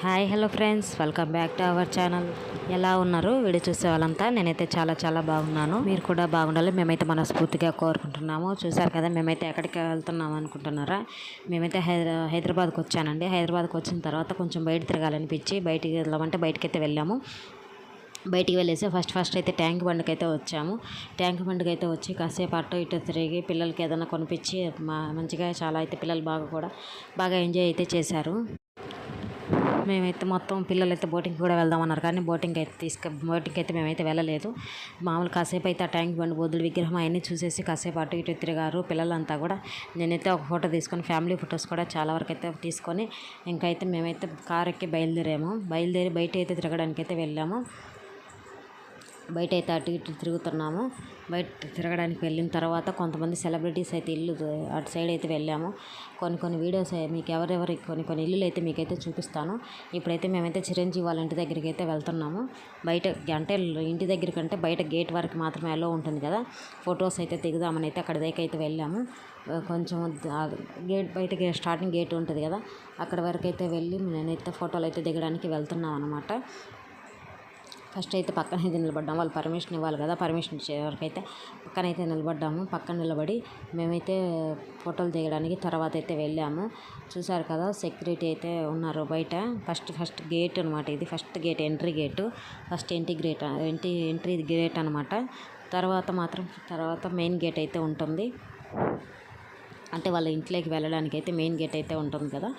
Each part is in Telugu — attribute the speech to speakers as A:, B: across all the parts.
A: Hi hello friends. Welcome back to our channel. ఎలా ఉన్నారు? వీడియో చూసే వాళ్ళంతా. నేనైతే చాలా చాలా బాగున్నాను. మీరు కూడా బాగుండాలి మేమైతే మనస్ఫూర్తిగా కోరుకుంటున్నాము. చూసారు కదా మేమైతే ఎక్కడికి వెళ్తున్నాము అనుకుంటున్నారా? మేమైతే హైదరా హైదరాబాద్కి వచ్చానండి. హైదరాబాద్కి వచ్చిన తర్వాత కొంచెం బయట తిరగాలనిపించి బయటికి వెళ్దామంటే బయటకైతే వెళ్ళాము. బయటికి వెళ్ళేసి ఫస్ట్ ఫస్ట్ అయితే ట్యాంక్ బండికి అయితే వచ్చాము. ట్యాంక్ బండికి అయితే వచ్చి కాసేపు అటు ఇటు తిరిగి పిల్లలకి ఏదైనా కొనిపించి మా మంచిగా చాలా అయితే పిల్లలు బాగా కూడా బాగా ఎంజాయ్ అయితే చేశారు. మేమైతే మొత్తం పిల్లలైతే బోటింగ్ బోటింగ్కి కూడా వెళ్దామన్నారు కానీ బోటింగ్ అయితే తీసుక బోటింగ్కి అయితే మేమైతే వెళ్ళలేదు. మామూలు కాసేపు అయితే ఆ ట్యాంక్ బండి బొద్దుల విగ్రహం అవన్నీ చూసేసి కాసేపు అటు ఇటు తిరిగారు. పిల్లలంతా కూడా నేనైతే ఒక ఫోటో తీసుకొని ఫ్యామిలీ ఫొటోస్ కూడా చాలా వరకు అయితే తీసుకొని ఇంకైతే మేమైతే కార్ ఎక్కి బయలుదేరాము. బయలుదేరి బయట అయితే తిరగడానికి అయితే వెళ్ళాము. బయట అయితే అటు ఇటు తిరుగుతున్నాము. బయట తిరగడానికి వెళ్ళిన తర్వాత కొంతమంది సెలబ్రిటీస్ అయితే ఇల్లు అటు సైడ్ అయితే వెళ్ళాము. కొన్ని కొన్ని వీడియోస్ మీకు ఎవరెవరి కొన్ని కొన్ని ఇల్లులు అయితే మీకైతే చూపిస్తాను. ఇప్పుడైతే మేమైతే చిరంజీవి వాళ్ళ ఇంటి దగ్గరికి అయితే వెళ్తున్నాము. బయట అంటే ఇంటి దగ్గర కంటే బయట గేట్ వరకు మాత్రమే అలో ఉంటుంది కదా. ఫొటోస్ అయితే దిగుదామని అయితే అక్కడ దగ్గర అయితే వెళ్ళాము. కొంచెం గేట్ బయట స్టార్టింగ్ గేట్ ఉంటుంది కదా. అక్కడ వరకు అయితే వెళ్ళి నేనైతే ఫోటోలు అయితే దిగడానికి వెళ్తున్నాం అనమాట ఫస్ట్ అయితే పక్కన అయితే నిలబడ్డాము వాళ్ళు పర్మిషన్ ఇవ్వాలి కదా పర్మిషన్ ఇచ్చే వరకు అయితే పక్కన అయితే నిలబడ్డాము. పక్కన నిలబడి మేమైతే ఫోటోలు దిగడానికి తర్వాత అయితే వెళ్ళాము. చూసారు కదా సెక్యూరిటీ అయితే ఉన్నారు బయట. ఫస్ట్ ఫస్ట్ గేట్ అనమాట ఇది. First gate entry gate. First entry gate entry entry gate అనమాట తర్వాత మాత్రం తర్వాత మెయిన్ గేట్ అయితే ఉంటుంది. అంటే వాళ్ళ ఇంట్లోకి వెళ్ళడానికి అయితే మెయిన్ గేట్ అయితే ఉంటుంది కదా.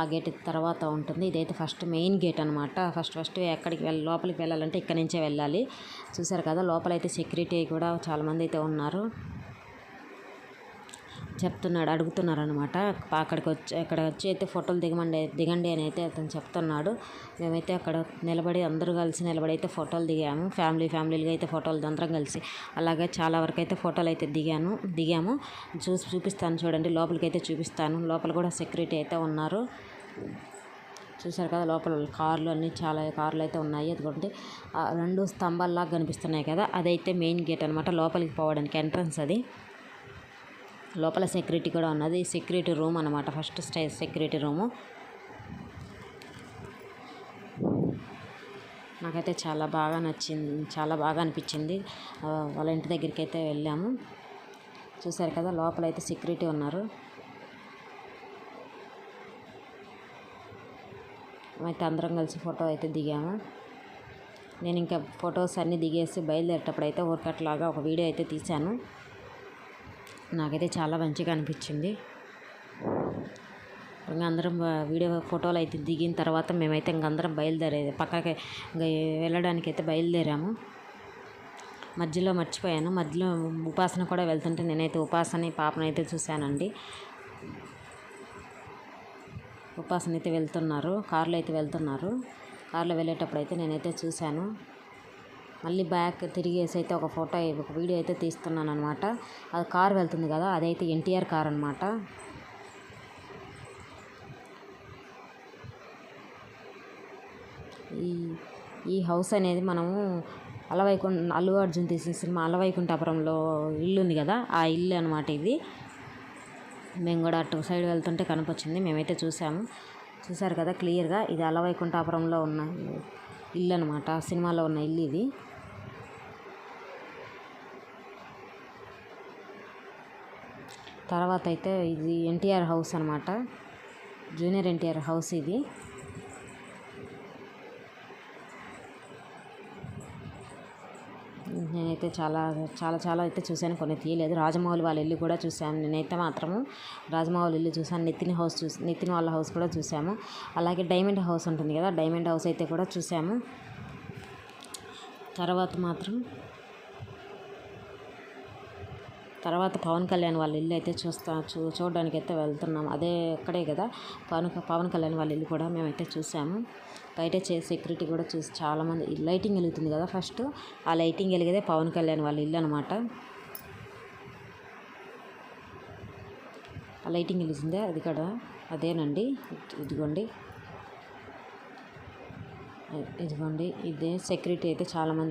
A: ఆ గేట్ తర్వాత ఉంటుంది. ఇదైతే ఫస్ట్ మెయిన్ గేట్ అనమాట ఫస్ట్ ఫస్ట్ ఎక్కడికి వెళ్ళి లోపలికి వెళ్ళాలంటే ఇక్కడ నుంచే వెళ్ళాలి. చూసారు కదా లోపల అయితే సెక్యూరిటీ కూడా చాలామంది అయితే ఉన్నారు. చెప్తున్నాడు అడుగుతున్నారు అనమాట అక్కడికి వచ్చి అక్కడ వచ్చి అయితే ఫోటోలు దిగమండి దిగండి అని అయితే అతను చెప్తున్నాడు. మేమైతే అక్కడ నిలబడి అందరూ కలిసి నిలబడి అయితే ఫోటోలు దిగాము. ఫ్యామిలీ ఫ్యామిలీలుగా అయితే ఫోటోలు అందరం కలిసి అలాగే చాలా వరకు అయితే ఫోటోలు అయితే దిగాను దిగాము. చూసి చూపిస్తాను చూడండి లోపలికి అయితే చూపిస్తాను. లోపల కూడా సెక్యూరిటీ అయితే ఉన్నారు. చూసారు కదా లోపల కార్లు అన్నీ చాలా కార్లు అయితే ఉన్నాయి. అదిగోండి రెండు స్తంభాల్లాగా కనిపిస్తున్నాయి కదా అదైతే మెయిన్ గేట్ అనమాట లోపలికి పోవడానికి ఎంట్రన్స్ అది. లోపల సెక్యూరిటీ కూడా ఉన్నది. సెక్యూరిటీ రూమ్ అనమాట ఫస్ట్ స్టే సెక్యూరిటీ రూము. నాకైతే చాలా బాగా నచ్చింది చాలా బాగా అనిపించింది. వాళ్ళ ఇంటి దగ్గరికి అయితే వెళ్ళాము. చూసారు కదా లోపల అయితే సెక్యూరిటీ ఉన్నారు. అయితే అందరం కలిసి ఫోటో అయితే దిగాము. నేను ఇంకా ఫొటోస్ అన్నీ దిగేసి బయలుదేరేటప్పుడు అయితే ఊరికట్లాగా ఒక వీడియో అయితే తీశాను. నాకైతే చాలా మంచిగా అనిపించింది. ఇంకా అందరం వీడియో ఫోటోలు అయితే దిగిన తర్వాత మేమైతే ఇంకందరం బయలుదేరేది. పక్కకి ఇంకా వెళ్ళడానికి అయితే బయలుదేరాము. మధ్యలో మర్చిపోయాను. మధ్యలో ఉపాసన కూడా వెళ్తుంటే నేనైతే ఉపాసని పాపనైతే చూశానండి. ఉపాసన అయితే వెళ్తున్నారు. కార్లో అయితే వెళ్తున్నారు. కార్లో వెళ్ళేటప్పుడు అయితే నేనైతే చూశాను. మళ్ళీ బ్యాక్ తిరిగేసి అయితే ఒక ఫోటో ఒక వీడియో అయితే తీస్తున్నాను అనమాట అది కార్ వెళ్తుంది కదా అదైతే ఎన్టీఆర్ కార్ అనమాట ఈ ఈ హౌస్ అనేది మనము అలవైకుంఠ అల్లు అర్జున్ తీసిన సినిమా అలవైకుంఠపురంలో ఇల్లు ఉంది కదా ఆ ఇల్లు అనమాట ఇది. మేము కూడా అటు సైడ్ వెళ్తుంటే కనిపించింది మేమైతే చూసాము. చూసారు కదా క్లియర్గా ఇది అలవైకుంఠాపురంలో ఉన్న ఇల్లు అనమాట సినిమాలో ఉన్న ఇల్లు ఇది. తర్వాత అయితే ఇది ఎన్టీఆర్ హౌస్ అనమాట జూనియర్ ఎన్టీఆర్ హౌస్ ఇది. నేనైతే చాలా చాలా చాలా అయితే చూశాను. కొన్ని తీయలేదు. రాజమౌళి వాళ్ళ ఇల్లు కూడా చూశాను. నేనైతే మాత్రము రాజమౌళి ఇల్లు చూశాను. నితిన్ హౌస్ చూసి నితిన్ వాళ్ళ హౌస్ కూడా చూసాము అలాగే డైమండ్ హౌస్ ఉంటుంది కదా డైమండ్ హౌస్ అయితే కూడా చూసాము తర్వాత మాత్రం తర్వాత పవన్ కళ్యాణ్ వాళ్ళ ఇల్లు అయితే చూస్తా చూ చూడడానికి అయితే వెళ్తున్నాం. అదే అక్కడే కదా. పవన్ పవన్ కళ్యాణ్ వాళ్ళ ఇల్లు కూడా మేమైతే చూసాము. బయట చే సెక్యూరిటీ కూడా చూసి చాలామంది లైటింగ్ వెలుగుతుంది కదా ఫస్ట్. ఆ లైటింగ్ వెలిగేదే పవన్ కళ్యాణ్ వాళ్ళ ఇల్లు అనమాట ఆ లైటింగ్ వెలిగిందే అది కూడా అదేనండి. ఇదిగోండి. ఇదిగోండి. ఇదే సెక్యూరిటీ అయితే చాలామంది